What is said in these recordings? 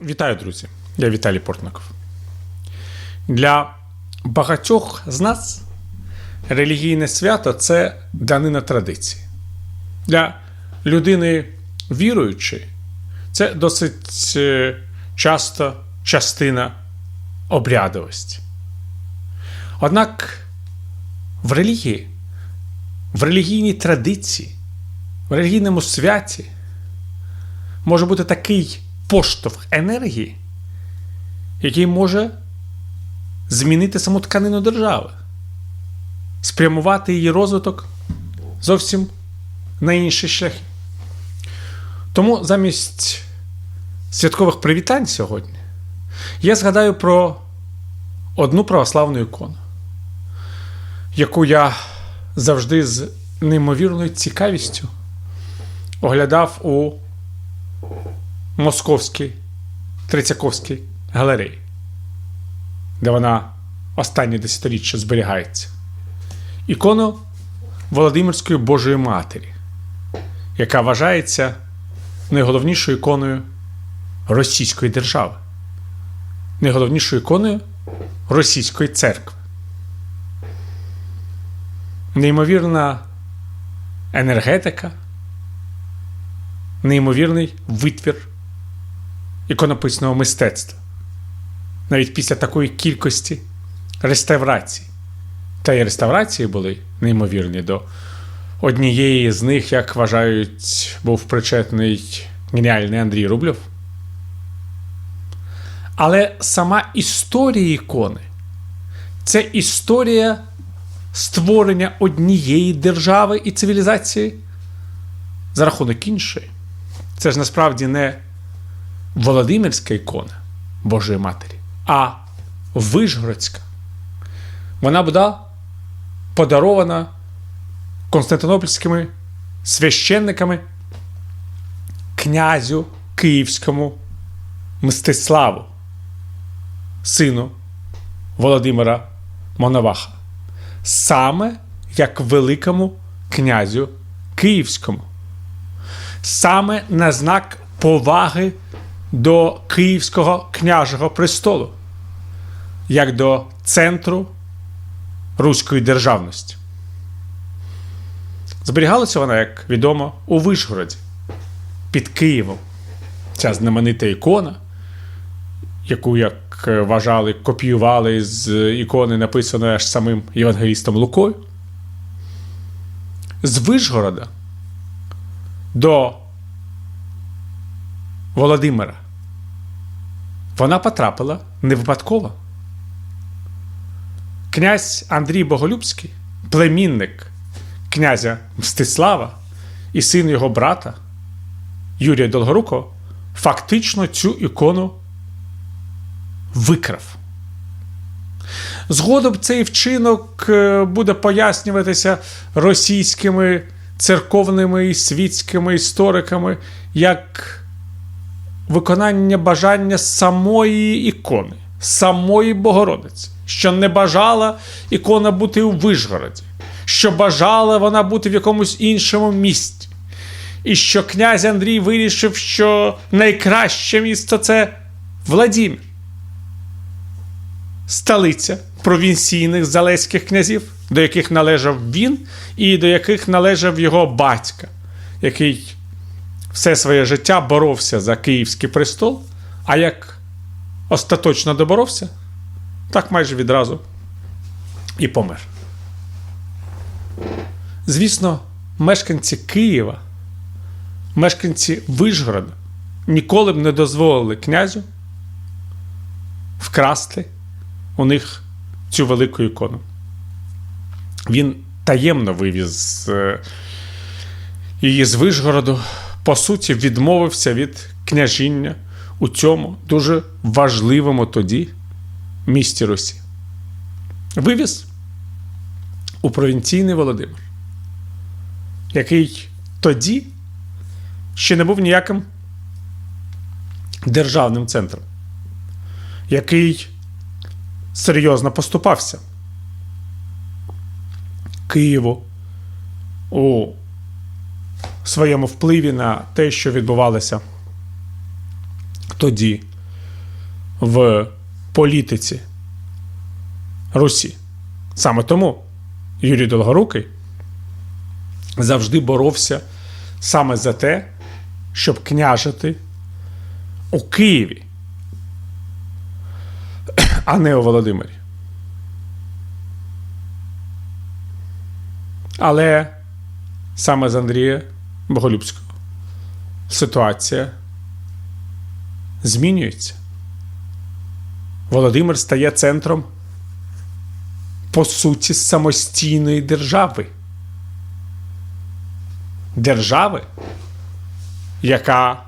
Вітаю, друзі! Я Віталій Портников. Для багатьох з нас релігійне свято це данина традиції. Для людини віруючої це досить е, часто частина обрядовості. Однак в релігії, в релігійній традиції, в релігійному святі може бути такий поштовх енергії, який може змінити саму тканину держави, спрямувати її розвиток зовсім на інші шляхи. Тому замість святкових привітань сьогодні я згадаю про одну православну ікону, яку я завжди з неймовірною цікавістю оглядав у Московській Трицяковській галереї, де вона останнє десятиріччя зберігається. Ікону Володимирської Божої Матері, яка вважається найголовнішою іконою Російської держави, найголовнішою іконою Російської церкви. Неймовірна енергетика, неймовірний витвір іконописного мистецтва. Навіть після такої кількості реставрацій. Та й реставрації були неймовірні до однієї з них, як вважають, був причетний геніальний Андрій Рубльов. Але сама історія ікони це історія створення однієї держави і цивілізації за рахунок іншої. Це ж насправді не Володимирська ікона Божої Матері, а Вишгородська. Вона була подарована константинопольськими священниками князю Київському Мстиславу, сину Володимира Моноваха, саме як великому князю Київському, саме на знак поваги до Київського княжого престолу, як до центру Руської державності. Зберігалася вона, як відомо, у Вишгороді під Києвом. Ця знаменита ікона, яку, як вважали, копіювали з ікони, написаної аж самим Євангелістом Лукою. З Вишгорода до Володимира. Вона потрапила не випадково. Князь Андрій Боголюбський, племінник князя Мстислава і син його брата Юрія Долгорукого, фактично цю ікону викрав. Згодом цей вчинок е, буде пояснюватися російськими церковними і світськими істориками як виконання бажання самої ікони, самої Богородиці, що не бажала ікона бути у Вишгороді, що бажала вона бути в якомусь іншому місті. І що князь Андрій вирішив, що найкраще місто це Владімір, столиця провінційних залеських князів, до яких належав він, і до яких належав його батька, який все своє життя боровся за Київський престол, а як остаточно доборовся, так майже відразу і помер. Звісно, мешканці Києва, мешканці Вишгорода ніколи б не дозволили князю вкрасти у них цю велику ікону. Він таємно вивіз е, її з Вишгороду, по суті, відмовився від княжіння у цьому дуже важливому тоді місті Русі. Вивіз у провінційний Володимир, який тоді ще не був ніяким державним центром, який серйозно поступався Києву у своєму впливі на те, що відбувалося тоді в політиці Русі. Саме тому Юрій Долгорукий завжди боровся саме за те, щоб княжити у Києві, а не у Володимирі. Але саме з Андрія Боголюбського ситуація змінюється. Володимир стає центром по суті самостійної держави. Держави, яка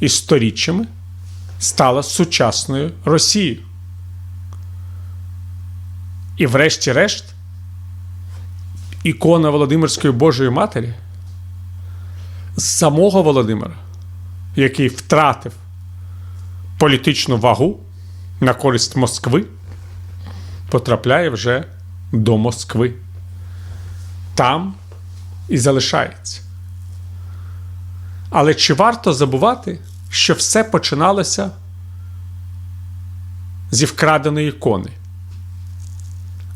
істориччями стала сучасною Росією. І врешті-решт, ікона Володимирської Божої Матері самого Володимира, який втратив політичну вагу на користь Москви, потрапляє вже до Москви. Там і залишається. Але чи варто забувати, що все починалося зі вкраденої ікони?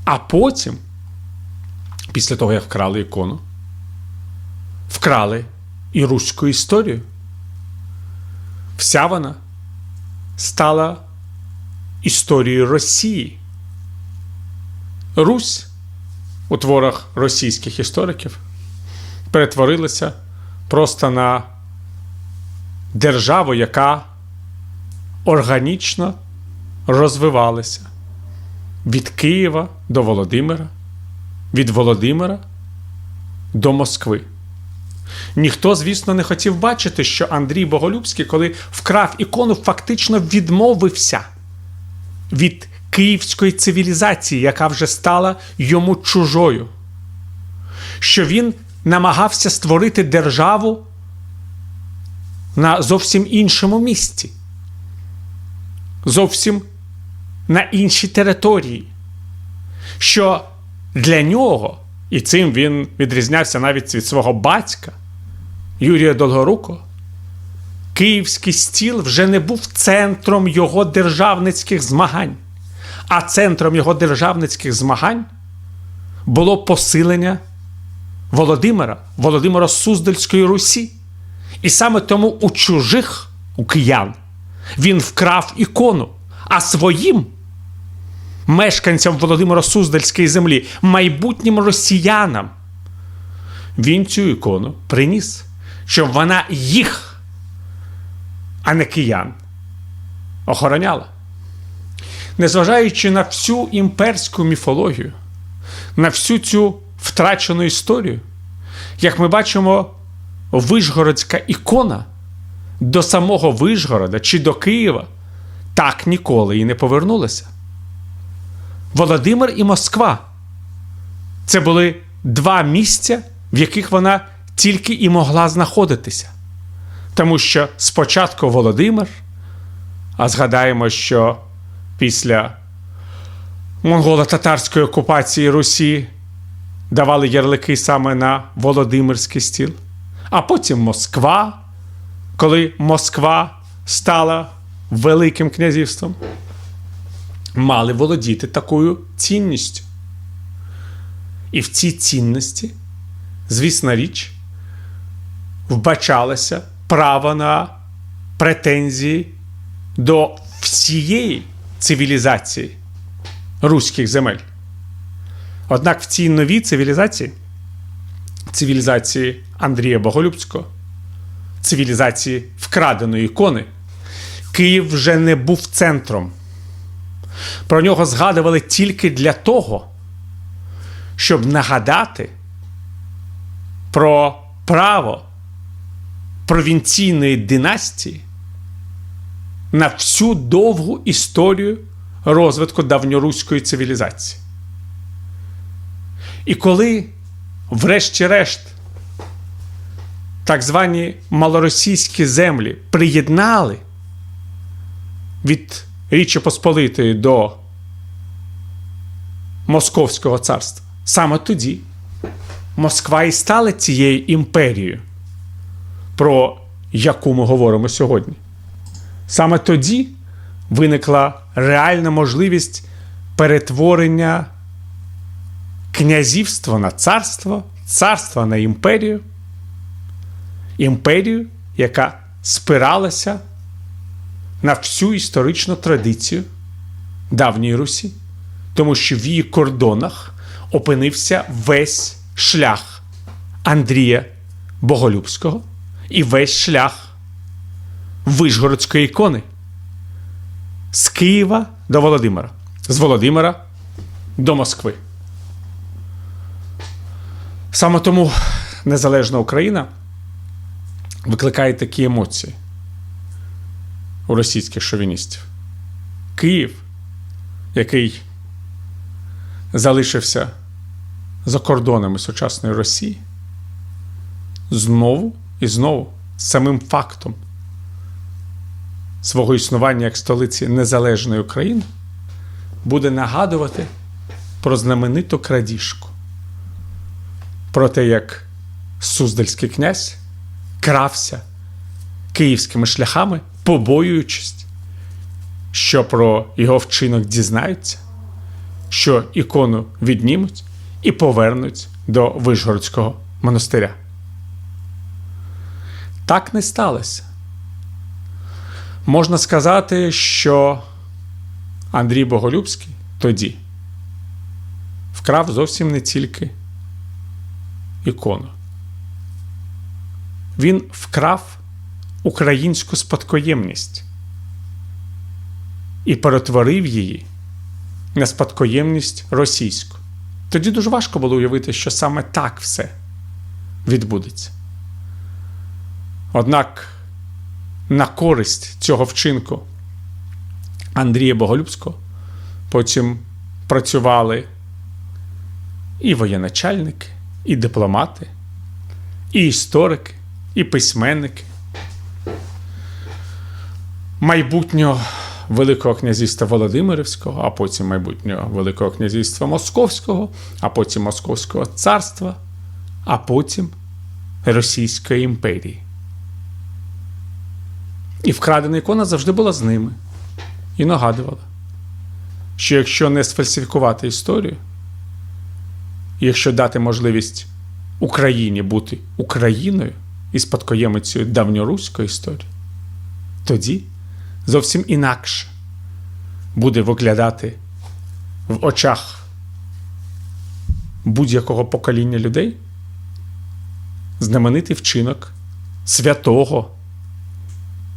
А потім, після того, як вкрали ікону, вкрали і руську історію. Вся вона стала історією Росії. Русь у творах російських істориків перетворилася просто на державу, яка органічно розвивалася від Києва до Володимира, від Володимира до Москви. Ніхто, звісно, не хотів бачити, що Андрій Боголюбський, коли вкрав ікону, фактично відмовився від київської цивілізації, яка вже стала йому чужою. Що він намагався створити державу на зовсім іншому місці, зовсім на іншій території. Що для нього, і цим він відрізнявся навіть від свого батька Юрія Долгорукого, Київський стіл вже не був центром його державницьких змагань, а центром його державницьких змагань було посилення Володимира, Володимира Суздальської Русі. І саме тому у чужих у киян він вкрав ікону, а своїм мешканцям Володимира Суздальської землі, майбутнім росіянам, він цю ікону приніс, щоб вона їх, а не киян, охороняла. Незважаючи на всю імперську міфологію, на всю цю втрачену історію, як ми бачимо, Вишгородська ікона до самого Вишгорода чи до Києва так ніколи і не повернулася. Володимир і Москва. Це були два місця, в яких вона тільки і могла знаходитися. Тому що спочатку Володимир, а згадаємо, що після монголо-татарської окупації Русі давали ярлики саме на Володимирський стіл, а потім Москва, коли Москва стала Великим князівством, мали володіти такою цінністю. І в цій цінності, звісна річ, вбачалося право на претензії до всієї цивілізації руських земель. Однак в цій новій цивілізації, цивілізації Андрія Боголюбського, цивілізації вкраденої ікони, Київ вже не був центром. Про нього згадували тільки для того, щоб нагадати про право провінційної династії на всю довгу історію розвитку давньоруської цивілізації. І коли, врешті-решт, так звані малоросійські землі приєднали від Річі Посполитої до Московського царства, саме тоді Москва і стала цією імперією, про яку ми говоримо сьогодні. Саме тоді виникла реальна можливість перетворення князівства на царство, царства на імперію, імперію, яка спиралася на всю історичну традицію давньої Русі, тому що в її кордонах опинився весь шлях Андрія Боголюбського і весь шлях Вишгородської ікони з Києва до Володимира, з Володимира до Москви. Саме тому незалежна Україна викликає такі емоції у російських шовіністів. Київ, який залишився за кордонами сучасної Росії, знову і знову самим фактом свого існування як столиці незалежної України буде нагадувати про знамениту крадіжку, про те, як Суздальський князь крався київськими шляхами, побоюючись, що про його вчинок дізнаються, що ікону віднімуть і повернуть до Вишгородського монастиря. Так не сталося. Можна сказати, що Андрій Боголюбський тоді вкрав зовсім не тільки ікону. Він вкрав українську спадкоємність і перетворив її на спадкоємність російську. Тоді дуже важко було уявити, що саме так все відбудеться. Однак на користь цього вчинку Андрія Боголюбського потім працювали і воєначальники, і дипломати, і історики, і письменники. Майбутнього Великого князівства Володимирівського, а потім майбутнього Великого князівства Московського, а потім Московського царства, а потім Російської імперії. І вкрадена ікона завжди була з ними і нагадувала, що якщо не сфальсифікувати історію, якщо дати можливість Україні бути Україною і спадкоємицею давньоруської історії, тоді зовсім інакше буде виглядати в очах будь-якого покоління людей знаменитий вчинок святого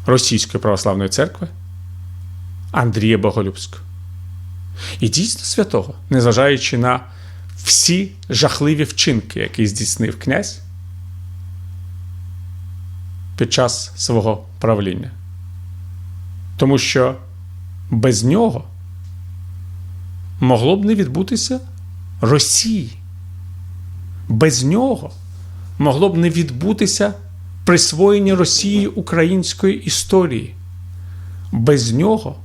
Російської православної церкви Андрія Боголюбського. І дійсно святого, незважаючи на всі жахливі вчинки, які здійснив князь під час свого правління. Тому що без нього могло б не відбутися Росії. Без нього могло б не відбутися присвоєння Росії української історії. Без нього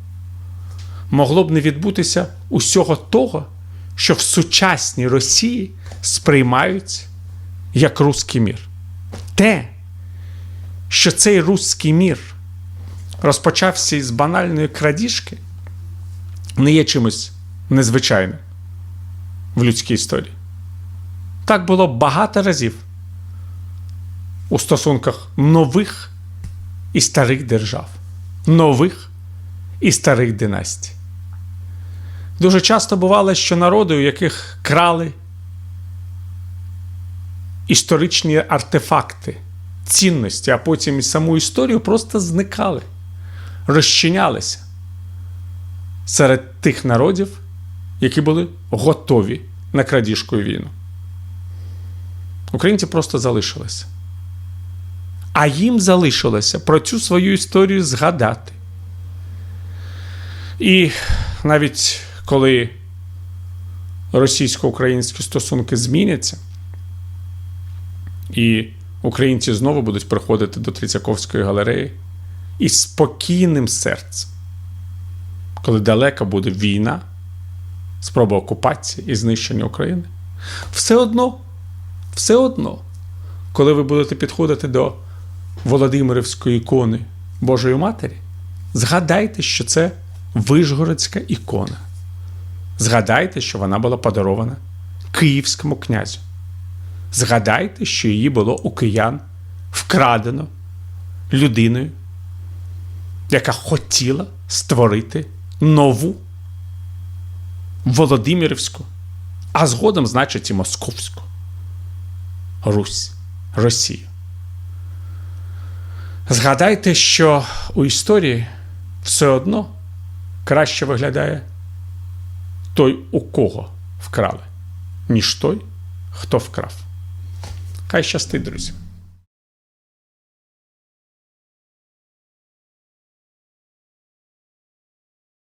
могло б не відбутися усього того, що в сучасній Росії сприймають як руський мір. Те, що цей руський мір розпочався із банальної крадіжки, не є чимось незвичайним в людській історії. Так було багато разів у стосунках нових і старих держав, нових і старих династій. Дуже часто бувало, що народи, у яких крали історичні артефакти, цінності, а потім і саму історію просто зникали, розчинялися серед тих народів, які були готові на крадіжку і війну. Українці просто залишилися. А їм залишилося про цю свою історію згадати. І навіть коли російсько-українські стосунки зміняться, і українці знову будуть приходити до Трицяковської галереї із спокійним серцем, коли далека буде війна, спроба окупації і знищення України, все одно, все одно, коли ви будете підходити до Володимирівської ікони Божої Матері, згадайте, що це Вишгородська ікона. Згадайте, що вона була подарована київському князю. Згадайте, що її було у киян вкрадено людиною, яка хотіла створити нову Володимирівську, а згодом, значить, і Московську Русь, Росію. Згадайте, що у історії все одно краще виглядає той, у кого вкрали, ніж той, хто вкрав. Хай щастить, друзі.